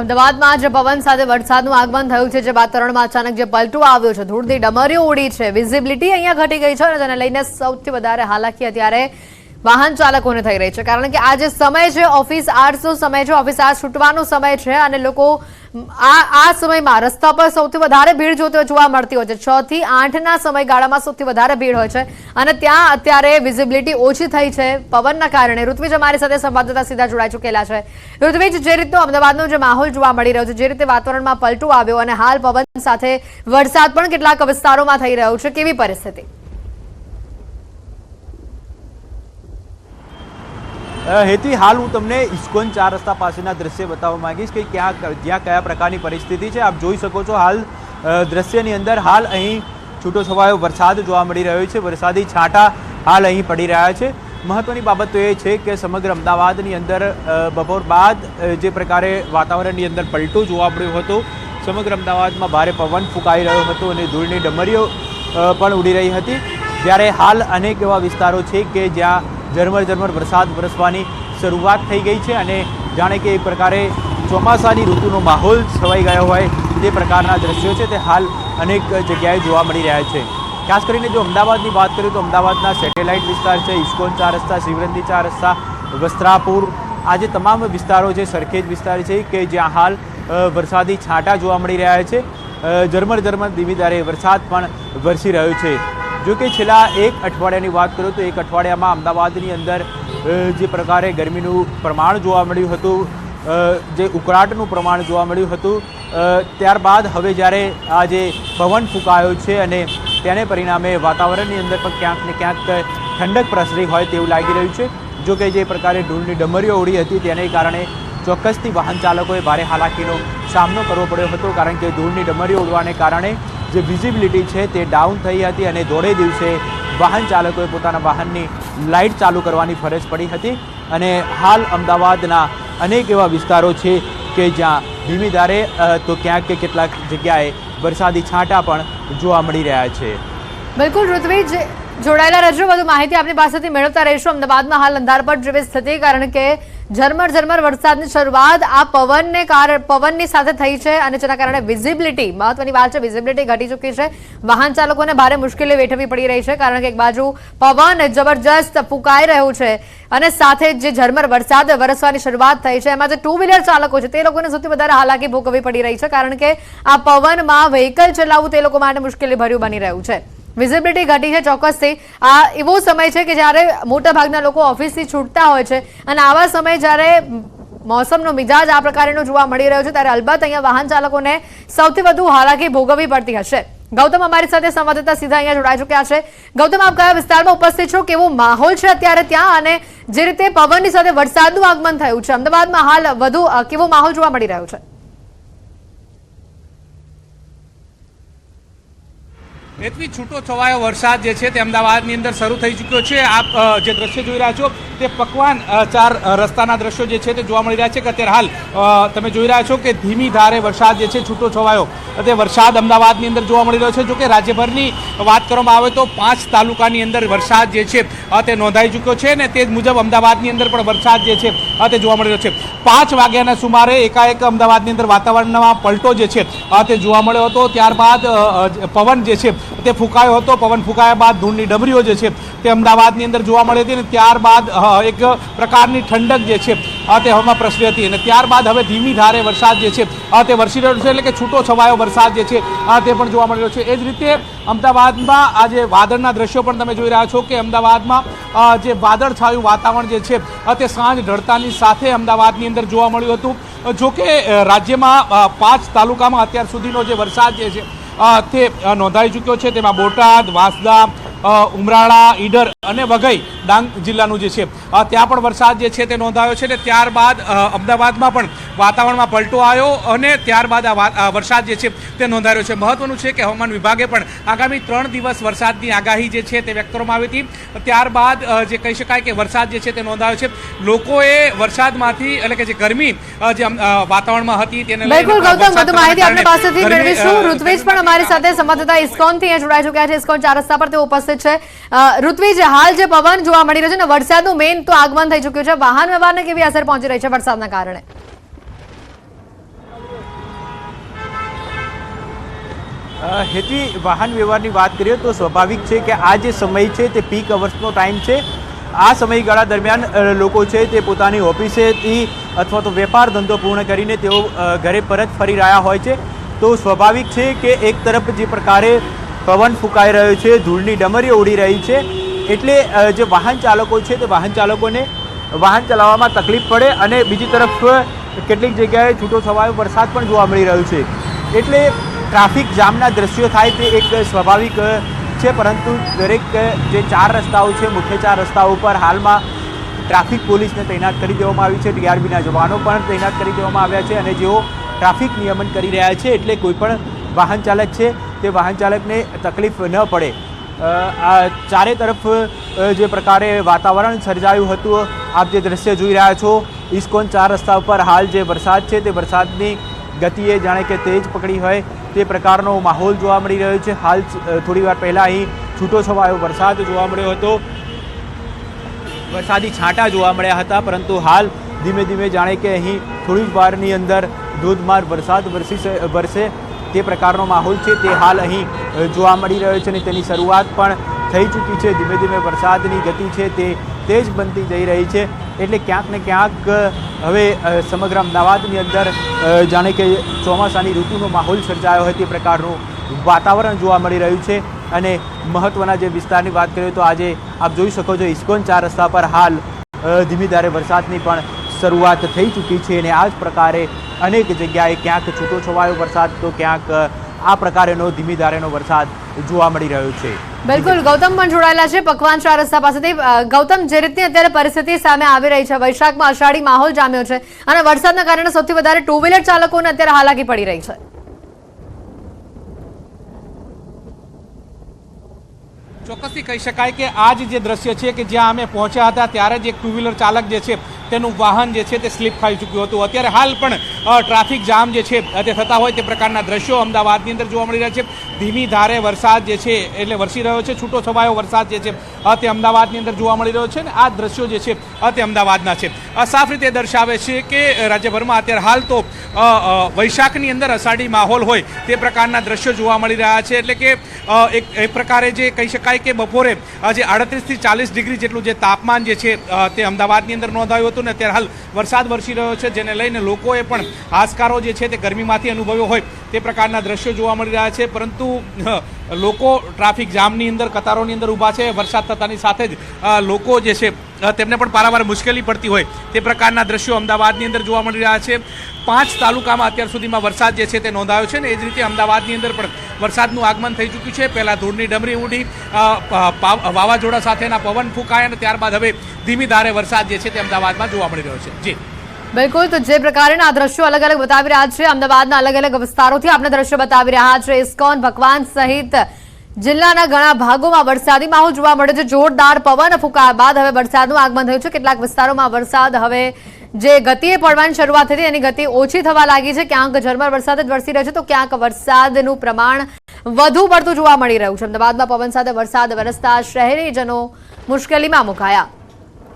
અમદાવાદમાં આજે પવન સાથે વરસાદનું આગમન થયું છે, જે વાતાવરણમાં અચાનક જે પલટો આવ્યો છે, ધૂળની ડમરીઓ ઉડી છે. વિઝિબિલિટી અહીંયા ઘટી ગઈ છે અને તેને લઈને સૌથી વધારે હાલાકી અત્યારે વાહન ચાલકોને થઈ રહી છે. કારણ કે આ જે સમય છે, ઓફિસ આર્સનો સમય છે, ઓફિસ આર્સ છૂટવાનો સમય છે અને લોકો આ આ સમયમાં રસ્તા પર સૌથી વધારે ભીડ જોતો જોવા મળતી હોય છે. છ થી આઠના સમયગાળામાં સૌથી વધારે ભીડ હોય છે અને ત્યાં અત્યારે વિઝિબિલિટી ઓછી થઈ છે. પવનના કારણે ઋત્વિજ અમારી સાથે સંવાદદાતા સીધા જોડાઈ ચૂકેલા છે. ઋત્વિજ, જે રીતનો અમદાવાદનો જે માહોલ જોવા મળી રહ્યો છે, જે રીતે વાતાવરણમાં પલટો આવ્યો અને હાલ પવન સાથે વરસાદ પણ કેટલાક વિસ્તારોમાં થઈ રહ્યો છે. કેવી પરિસ્થિતિ? હેતી, હાલ હું તમને ઇસ્કોન ચાર રસ્તા પાસેના દ્રશ્ય બતાવવા માંગીશ કે ક્યાં જ્યાં કયા પ્રકારની પરિસ્થિતિ છે. આપ જોઈ શકો છો હાલ દ્રશ્યની અંદર હાલ અહીં છૂટો છવાયો વરસાદ જોવા મળી રહ્યો છે. વરસાદી છાંટા હાલ અહીં પડી રહ્યા છે. મહત્ત્વની બાબત તો એ છે કે સમગ્ર અમદાવાદની અંદર બપોર બાદ જે પ્રકારે વાતાવરણની અંદર પલટો જોવા મળ્યો હતો, સમગ્ર અમદાવાદમાં ભારે પવન ફૂંકાઈ રહ્યો હતો અને ધૂળની ડમરીઓ પણ ઉડી રહી હતી. જ્યારે હાલ અનેક એવા વિસ્તારો છે કે જ્યાં ઝરમર ઝરમર વરસાદ વરસવાની શરૂઆત થઈ ગઈ છે અને જાણે કે એક પ્રકારે ચોમાસાની ઋતુનો માહોલ છવાઈ ગયો હોય તે પ્રકારના દ્રશ્યો છે. તે હાલ અનેક જગ્યાએ જોવા મળી રહ્યા છે. ખાસ કરીને જો અમદાવાદની વાત કરીએ તો અમદાવાદના સેટેલાઇટ વિસ્તાર છે, ઇસ્કોન ચાર રસ્તા શિવરંદી ચાર રસ્તા, વસ્ત્રાપુર, આ જે તમામ વિસ્તારો છે, સરખેજ વિસ્તાર છે કે જ્યાં હાલ વરસાદી છાંટા જોવા મળી રહ્યા છે. ઝરમર ઝરમર ધીમી ધારે વરસાદ પણ વરસી રહ્યો છે. જો કે છેલ્લા એક અઠવાડિયાની વાત કરું તો એક અઠવાડિયામાં અમદાવાદની અંદર જે પ્રકારે ગરમીનું પ્રમાણ જોવા મળ્યું હતું જે ઉકળાટનું પ્રમાણ જોવા મળ્યું હતું ત્યારબાદ હવે જ્યારે આ જે પવન ફૂંકાયો છે અને તેને પરિણામે વાતાવરણની અંદર પણ ક્યાંક ને ક્યાંક ઠંડક પ્રસરી હોય તેવું લાગી રહ્યું છે. જો કે જે પ્રકારે ધૂળની ડમરીઓ ઉડી હતી તેને કારણે ચોક્કસથી વાહન ચાલકોએ ભારે હાલાકીનો સામનો કરવો પડ્યો હતો, કારણ કે ધૂળની ડમરીઓ ઉડવાને કારણે જે વિઝિબિલિટી છે તે ડાઉન થઈ હતી અને દોડે દિવસે વાહન ચાલકોએ પોતાના વાહનની લાઇટ ચાલુ કરવાની ફરજ પડી હતી. અને હાલ અમદાવાદના અનેક એવા વિસ્તારો છે કે જ્યાં ધીમી ધારે તો ક્યાંક કે કેટલાક જગ્યાએ વરસાદી છાંટા પણ જોવા મળી રહ્યા છે. બિલકુલ, ઋત્વિજ જોડાયેલા રહેજો. વધુ માહિતી આપની પાસેથી મેળવતા રહીશું. અમદાવાદમાં હાલ અંધારપટ જેવી સ્થિતિ કારણ કે ઝરમર ઝરમર વરસાદની શરૂઆત આ પવનને કારણે પવનની સાથે થઈ છે અને જેના કારણે વિઝિબિલિટી મહત્વની વાત છે વિઝિબિલિટી ઘટી ચૂકી છે. વાહન ચાલકોને ભારે મુશ્કેલી વેઠવી પડી રહી છે કારણ કે એક બાજુ પવન જબરજસ્ત ફૂંકાઈ રહ્યું છે અને સાથે જ ઝરમર વરસાદ વરસવાની શરૂઆત થઈ છે, એમાં જે ટુ વ્હીલર ચાલકો છે, તે લોકોને સૌથી વધારે હાલાકી ભોગવવી પડી રહી છે કારણ કે આ પવનમાં વ્હીકલ ચલાવવું તે લોકો માટે મુશ્કેલી ભર્યું બની રહ્યું છે. વિઝિબિલિટી ઘટી છે ચોક્કસથી. આ એવો સમય છે કે જ્યારે મોટા ભાગના લોકો ઓફિસથી છૂટતા હોય છે અને આવા સમયે જ્યારે મોસમનો મિજાજ આ પ્રકારનો જોવા મળી રહ્યો છે, ત્યારે અલબત્ત અહીંયા વાહન ચાલકોને સૌથી વધુ હાલાકી ભોગવવી પડતી હશે. ગૌતમ અમારી સાથે સંવાદદાતા સીધા અહીંયા જોડાઈ ચૂક્યા છે. ગૌતમ, આપ કયા વિસ્તારમાં ઉપસ્થિત છો? કેવો માહોલ છે અત્યારે ત્યાં? અને જે રીતે પવનની સાથે વરસાદનું આગમન થયું છે, અમદાવાદમાં હાલ વધુ કેવો માહોલ જોવા મળી રહ્યો છે? એટલી છૂટો છવાયો વરસાદ જે છે તે અમદાવાદની અંદર શરૂ થઈ ચૂક્યો છે. આપ જે દ્રશ્ય જોઈ રહ્યા છો તે પકવાન ચાર રસ્તાના દ્રશ્યો જે છે તે જોવા મળી રહ્યા છે. કે અત્યારે હાલ તમે જોઈ રહ્યા છો કે ધીમી ધારે વરસાદ જે છે છૂટો છવાયો. તે વરસાદ અમદાવાદની અંદર જોવા મળી રહ્યો છે. જો કે રાજ્યભરની વાત કરવામાં આવે તો પાંચ તાલુકાની અંદર વરસાદ જે છે તે નોંધાઈ ચૂક્યો છે ને તે મુજબ અમદાવાદની અંદર પણ વરસાદ જે છે તે જોવા મળી રહ્યો છે. પાંચ વાગ્યાના સુમારે એકાએક અમદાવાદની અંદર વાતાવરણમાં પલટો જે છે તે જોવા મળ્યો હતો. ત્યારબાદ પવન જે છે તે ફૂંકાયો હતો. પવન ફૂંકાયા બાદ ધૂળની ડમરીઓ જે છે તે અમદાવાદની અંદર જોવા મળી હતી અને ત્યારબાદ એક પ્રકારની ઠંડક જે છે તે હવામાં પ્રસરી હતી. અને ત્યારબાદ હવે ધીમી ધારે વરસાદ જે છે તે વરસી રહ્યો છે એટલે કે છૂટો છવાયો વરસાદ જે છે તે પણ જોવા મળી રહ્યો છે. એ જ રીતે અમદાવાદમાં આજે વાદળના દ્રશ્યો પણ તમે જોઈ રહ્યા છો કે અમદાવાદમાં જે વાદળ છાયું વાતાવરણ જે છે તે સાંજ ઢળતાની સાથે અમદાવાદની અંદર જોવા મળ્યું હતું. જોકે રાજ્યમાં પાંચ તાલુકામાં અત્યાર સુધીનો જે વરસાદ જે છે તે નોંધાઈ ચૂક્યો છે. તેમાં બોટાદ વાંસદા ઉમરાળા ઈડર અને વઘઈ ડાંગ જિલ્લાનું જે છે. ત્યાં પણ વરસાદ જે છે તે નોંધાયો છે ને ત્યારબાદ અમદાવાદમાં પણ વાતાવરણમાં પલટો આવ્યો અને ત્યારબાદ આ વરસાદ જે છે તે નોંધાયો છે. મહત્વનું છે કે હવામાન વિભાગે પણ આગામી ત્રણ દિવસ વરસાદની આગાહી જે છે તે વ્યક્ત કરવામાં આવી હતી. ત્યારબાદ જે કહી શકાય કે વરસાદ જે છે તે નોંધાયો છે. લોકોએ વરસાદમાંથી એટલે કે જે ગરમી જે વાતાવરણમાં હતી તેને બિલકુલ ગૌતમ વધુ માહિતી આપણી પાસેથી મેળવીશું. ઋત્વેશ પણ અમારી સાથે સંવાદદાતા ઇસ્કોનથી જોડાઈ ચુક્યા છે. ઇસ્કોન ચાર રસ્તા પર તેઓ ઉપસ્થિત ઉપસ્થિત છે. ઋત્વિજ હાલ જે પવન જોવા મળી રહ્યો છે વરસાદનું મેઇન તો આગમન થઈ ચૂક્યું છે. વાહન વ્યવહારને કેવી અસર પહોંચી રહી છે વરસાદના કારણે? હેતી, વાહન વ્યવહારની વાત કરીએ તો સ્વાભાવિક છે કે આ જે સમય છે તે પીક અવર્સનો ટાઈમ છે. આ સમયગાળા દરમિયાન લોકો છે તે પોતાની ઓફિસેથી અથવા તો વેપાર ધંધો પૂર્ણ કરીને તેઓ ઘરે પરત ફરી રહ્યા હોય છે. તો સ્વાભાવિક છે કે એક તરફ જે પ્રકારે પવન ફૂંકાઈ રહ્યો છે, ધૂળની ડમરીઓ ઉડી રહી છે. એટલે જે વાહન ચાલકો છે તે વાહન ચાલકોને વાહન ચલાવવામાં તકલીફ પડે અને બીજી તરફ કેટલીક જગ્યાએ છૂટો છવાયો વરસાદ પણ જોવા મળી રહ્યો છે. એટલે ટ્રાફિક જામના દ્રશ્યો થાય તે એક સ્વાભાવિક છે, પરંતુ દરેક જે ચાર રસ્તાઓ છે, મુખ્ય ચાર રસ્તાઓ પર હાલમાં ટ્રાફિક પોલીસને તૈનાત કરી દેવામાં આવી છે. ડીઆરબીના જવાનો પણ તૈનાત કરી દેવામાં આવ્યા છે અને જેઓ ટ્રાફિક નિયમન કરી રહ્યા છે, એટલે કોઈપણ વાહન ચાલક છે તે વાહન ચાલકને તકલીફ ન પડે. આ ચારે તરફ જે પ્રકારે વાતાવરણ સર્જાયું હતું, આપ જે દ્રશ્ય જોઈ રહ્યા છો, ઇસ્કોન ચાર રસ્તા ઉપર હાલ જે વરસાદ છે, તે વરસાદની ગતિએ જાણે કે તેજ પકડી હોય તે પ્રકારનો માહોલ જોવા મળી રહ્યો છે. હાલ થોડી વાર પહેલાં અહીં છૂટો છવાયો વરસાદ જોવા મળ્યો હતો. વરસાદી છાંટા જોવા મળ્યા હતા, પરંતુ હાલ ધીમે ધીમે જાણે કે અહીં થોડી જ વારની અંદર ધોધમાર વરસાદ વરસી વરસે તે પ્રકારનો માહોલ છે તે હાલ અહીં જોવા મળી રહ્યો છે અને તેની શરૂઆત પણ થઈ ચૂકી છે. ધીમે ધીમે વરસાદની ગતિ છે તે તેજ બનતી જઈ રહી છે. એટલે ક્યાંક ને ક્યાંક હવે સમગ્ર અમદાવાદની અંદર જાણે કે ચોમાસાની ઋતુનો માહોલ સર્જાયો હોય તે પ્રકારનું વાતાવરણ જોવા મળી રહ્યું છે. અને મહત્ત્વના જે વિસ્તારની વાત કરીએ તો આજે આપ જોઈ શકો છો, ઇસ્કોન ચાર રસ્તા પર હાલ ધીમી ધારે વરસાદની પણ શરૂઆત થઈ ચૂકી છે અને આ જ પ્રકારે અનેક જગ્યાએ ક્યાંક છૂટો છવાયો વરસાદ તો ક્યાંક આ પ્રકારેનો ધીમી ધારેનો વરસાદ જોવા મળી રહ્યો છે. બિલકુલ, ગૌતમ પણ જોડાયેલા છે પકવાન ચાર રસ્તા પાસેથી. ગૌતમ, જે રીતની અત્યારે પરિસ્થિતિ સામે આવી રહી છે, વૈશાખમાં અષાઢી માહોલ જામ્યો છે અને વરસાદના કારણે સૌથી વધારે ટુ વ્હીલર ચાલકોને અત્યારે હાલાકી પડી રહી છે. ચોક્કસથી કહી શકાય કે આ જે દ્રશ્ય છે કે જ્યાં અમે પહોંચ્યા હતા, ત્યારે જ એક ટુ વ્હીલર ચાલક જે છે, તેનું વાહન જે છે તે સ્લીપ ખાઈ ચૂક્યું હતું. અત્યારે હાલ પણ ટ્રાફિક જામ જે છે, તે થતા હોય તે પ્રકારના દ્રશ્યો અમદાવાદની અંદર જોવા મળી રહ્યા છે. ધીમી ધારે વરસાદ જે છે, એટલે વરસી રહ્યો છે. છૂટો છવાયો વરસાદ જે છે તે અમદાવાદની અંદર જોવા મળી રહ્યો છે અને આ દ્રશ્યો જે છે તે અમદાવાદના છે. સાફ રીતે દર્શાવે છે કે રાજ્યભરમાં અત્યારે હાલ તો વૈશાખની અંદર અષાઢી માહોલ હોય તે પ્રકારના દ્રશ્યો જોવા મળી રહ્યા છે. એટલે કે એક પ્રકારે જે કહી શકાય કે બપોરે જે આડત્રીસથી ચાલીસ ડિગ્રી જેટલું જે તાપમાન જે છે તે અમદાવાદની અંદર નોંધાયું હતું ને અત્યારે હાલ વરસાદ વરસી રહ્યો છે, જેને લઈને લોકોએ પણ હાશકારો જે છે તે ગરમીમાંથી અનુભવ્યો હોય તે પ્રકારના દ્રશ્યો જોવા મળી રહ્યા છે. પરંતુ લોકો ટ્રાફિક જામની અંદર, કતારોની અંદર ઊભા છે. વરસાદ થતાની સાથે જ લોકો જે છે તેમને પણ પારાવાર મુશ્કેલી પડતી હોય તે પ્રકારના દ્રશ્યો અમદાવાદની અંદર જોવા મળી રહ્યા છે. પાંચ તાલુકામાં અત્યાર સુધીમાં વરસાદ જે છે તે નોંધાયો છે ને એ જ રીતે અમદાવાદની અંદર પણ વરસાદનું આગમન થઈ ચૂક્યું છે. પહેલાં ધૂળની ડમરી ઉડી વાવાઝોડા સાથેના પવન ફૂંકાયા અને ત્યારબાદ હવે ધીમી ધારે વરસાદ જે છે તે અમદાવાદમાં જોવા મળી રહ્યો છે. જી. બિલકુલ, તો જે પ્રકારના દ્રશ્યો અલગ અલગ બતાવી રહ્યા છે, અમદાવાદના અલગ અલગ વિસ્તારોથી આપણે દ્રશ્યો બતાવી રહ્યા છે. ઇસ્કોન, ભગવાન સહિત જિલ્લાના ઘણા ભાગોમાં વરસાદી માહોલ જોવા મળે છે. જોરદાર પવન ફૂંકાયા બાદ હવે વરસાદનું આગમન થયું છે. કેટલાક વિસ્તારોમાં વરસાદ હવે જે ગતિએ પડવાની શરૂઆત થઈ એની ગતિ ઓછી થવા લાગી છે. ક્યાંક ઝરમર વરસાદ જ વરસી રહ્યો છે, તો ક્યાંક વરસાદનું પ્રમાણ વધુ પડતું જોવા મળી રહ્યું છે. અમદાવાદમાં પવન સાથે વરસાદ વરસતા શહેરીજનો મુશ્કેલીમાં મુકાયા.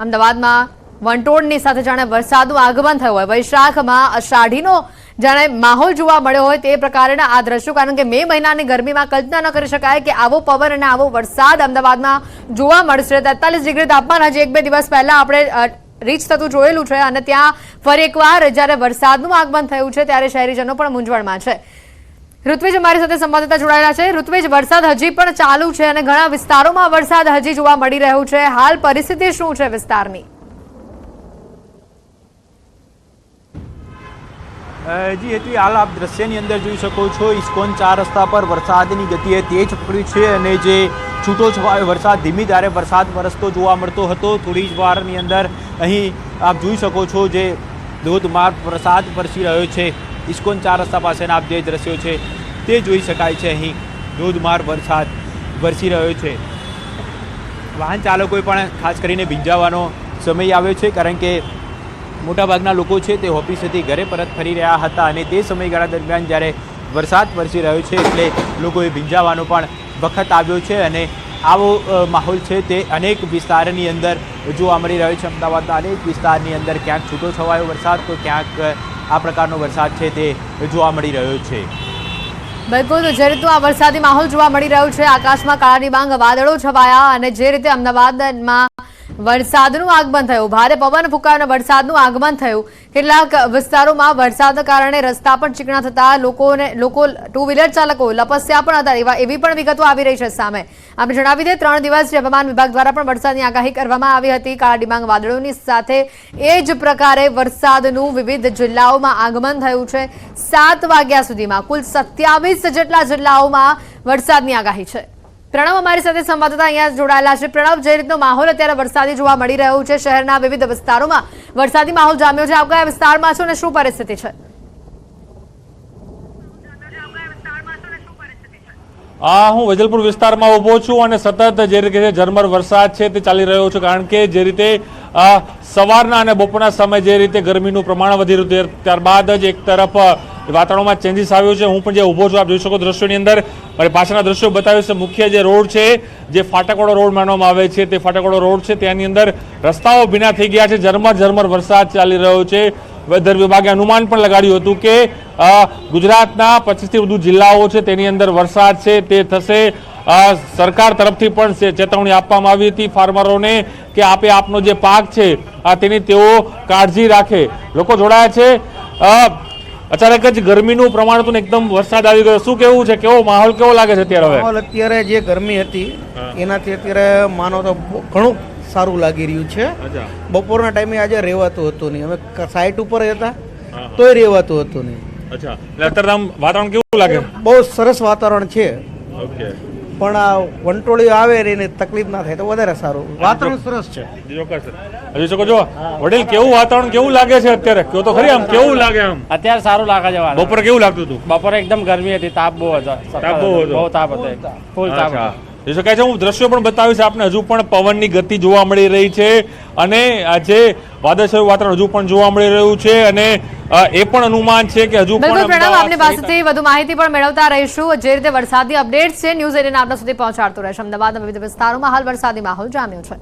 અમદાવાદમાં વંટોળની સાથે જાણે વરસાદનું આગમન થયું હોય. વૈશાખમાં અષાઢીનો જાણે માહોલ જોવા મળ્યો હોય તે પ્રકારના આ દ્રશ્યો, કારણ કે મે મહિનાની ગરમીમાં કલ્પના ન કરી શકાય કે આવો પવન અને આવો વરસાદ અમદાવાદમાં જોવા મળશે. તેતાલીસ ડિગ્રી તાપમાન હજી એક બે દિવસ પહેલા આપણે રીચ થતું જોયેલું છે અને ત્યાં ફરી એકવાર જ્યારે વરસાદનું આગમન થયું છે ત્યારે શહેરીજનો પણ મૂંઝવણમાં છે. ઋત્વિજ અમારી સાથે સંવાદદાતા જોડાયેલા છે. ઋત્વિજ, વરસાદ હજી પણ ચાલુ છે અને ઘણા વિસ્તારોમાં વરસાદ હજી જોવા મળી રહ્યું છે. હાલ પરિસ્થિતિ શું છે વિસ્તારની? જી એટલી હાલ આપ દ્રશ્યની અંદર જોઈ શકો છો, ઇસ્કોન ચાર રસ્તા પર વરસાદની ગતિએ તેજ પકડી છે અને જે છૂટો છવાયો વરસાદ, ધીમી ધારે વરસાદ વરસતો જોવા મળતો હતો. થોડી જ વારની અંદર અહીં આપ જોઈ શકો છો જે ધોધમાર વરસાદ વરસી રહ્યો છે. ઇસ્કોન ચાર રસ્તા પાસેના આપ જે દ્રશ્યો છે તે જોઈ શકાય છે અહીં. ધોધમાર વરસાદ વરસી રહ્યો છે. વાહન ચાલકોએ પણ ખાસ કરીને ભીંજાવાનો સમય આવ્યો છે, કારણ કે મોટાભાગના લોકો છે તે ઓફિસેથી ઘરે પરત ફરી રહ્યા હતા અને તે સમયગાળા દરમિયાન જ્યારે વરસાદ વરસી રહ્યો છે એટલે લોકોએ ભીંજાવાનો પણ વખત આવ્યો છે અને આવો માહોલ છે તે અનેક વિસ્તારની અંદર જોવા મળી રહ્યો છે અમદાવાદના અનેક વિસ્તારની અંદર ક્યાંક છૂટો છવાયો વરસાદ તો ક્યાંક આ પ્રકારનો વરસાદ છે તે જોવા મળી રહ્યો છે. બિલકુલ જે રીતનું આ વરસાદી માહોલ જોવા મળી રહ્યો છે, આકાશમાં કાળા ડિબાંગ વાદળો છવાયા અને જે રીતે અમદાવાદમાં વરસાદનું આગમન થયું. ભારે પવન ફૂંકાયો વરસાદનું આગમન થયું. કેટલાક વિસ્તારોમાં વરસાદના કારણે રસ્તા પણ ચીકણા થતા લોકોને, લોકો ટુ વ્હીલર ચાલકો લપસ્યા પણ હતા એવા, એવી પણ વિગતો આવી રહી છે સામે. આપણે જણાવી દઈએ, ત્રણ દિવસ હવામાન વિભાગ દ્વારા પણ વરસાદની આગાહી કરવામાં આવી હતી. કાળા ડિબાંગ વાદળોની સાથે એ જ પ્રકારે વરસાદનું વિવિધ જિલ્લાઓમાં આગમન થયું છે. સાત વાગ્યા સુધીમાં કુલ સત્યાવીસ જેટલા જિલ્લાઓમાં વરસાદની આગાહી છે. પ્રણવ અમારી સાથે સંવાદદાતા અહીંયા જોડાયેલા છે. પ્રણવ, જે રીતનો માહોલ અત્યારે વરસાદી જોવા મળી રહ્યો છે શહેરના વિવિધ વિસ્તારોમાં. વરસાદી માહોલ જામ્યો છે. આપ કયા વિસ્તારમાં છો અને શું પરિસ્થિતિ છે? આ હું વેજલપુર વિસ્તારમાં ઊભો છું અને સતત જે રીતે ઝરમર વરસાદ છે તે ચાલી રહ્યો છે, કારણ કે જે રીતે સવારના અને બપોરના સમયે જે રીતે ગરમીનું પ્રમાણ વધી રહ્યું ત્યારબાદ જ એક તરફ વાતાવરણમાં ચેન્જીસ આવ્યો છે. હું પણ જે ઊભો છું, આપ જોઈ શકો દ્રશ્યોની અંદર. મારી પાછળના દ્રશ્યો બતાવ્યું છે, મુખ્ય જે રોડ છે, જે ફાટકવાળો રોડ માનવામાં આવે છે, તે ફાટકવાળો રોડ છે ત્યાંની અંદર રસ્તાઓ ભીના થઈ ગયા છે, ઝરમર ઝરમર વરસાદ ચાલી રહ્યો છે. વેધર વિભાગે અનુમાન પણ લગાડ્યું હતું કે ગુજરાતના પચીસથી વધુ જિલ્લાઓ છે, તેની અંદર વરસાદ છે, તે થશે. સરકાર તરફથી પણ ચેતવણી આપવામાં આવી હતી ફાર્મરોને કે આપે આપનો જે પાક છે તેની તેઓ કાળજી રાખે. લોકો જોડાયા છે. અચાનક જ ગરમીનું પ્રમાણ હતું એકદમ વરસાદ આવી ગયો. શું કેવું છે? કેવો માહોલ કેવો લાગે છે અત્યારે હવે? માહોલ અત્યારે જે ગરમી હતી એનાથી અત્યારે માનો તો ઘણું સારું લાગી રહ્યું છે. બપોરના ટાઈમે આજે રહેવાતું હતું નહીં. અમે સાઇટ ઉપર હતા તોય રહેવાતું હતું નહીં. અચ્છા. એટલે અત્યારે આમ વાતાવરણ કેવું લાગે? બહુ સરસ વાતાવરણ છે. ઓકે. પણ આ વંટોળીઓ આવે ને એને તકલીફ ના થાય તો વધારે સારું. વાતાવરણ સરસ છે. હજી શકો જો વડીલ કેવું વાતાવરણ કેવું લાગે છે અત્યારે? કયો તો ખરી આમ કેવું લાગે આમ? અત્યારે સારું લાગે છે. બપોરે કેવું લાગતું હતું? બપોરે એકદમ ગરમી હતી તાપ બહુ હતો. તાપ બહુ હતો. બહુ તાપ હતો. ફૂલ તાપ હતો. જોઈ શકાય છે? હું દ્રશ્યો પણ બતાવીશ આપને. હજુ પણ પવનની ગતિ જોવા મળી રહી છે. અને આજે વાદળછાયું વાતાવરણ હજુ પણ જોવા મળી રહ્યું છે અને એ પણ અનુમાન છે કે હજુ બિલકુલ આપની પાસેથી વધુ માહિતી પણ મેળવતા રહીશું. જે રીતે વરસાદની અપડેટ છે ન્યૂઝ એટીન આપણા સુધી પહોંચાડતું રહેશે. અમદાવાદના વિવિધ વિસ્તારોમાં હાલ વરસાદી માહોલ જામ્યો છે.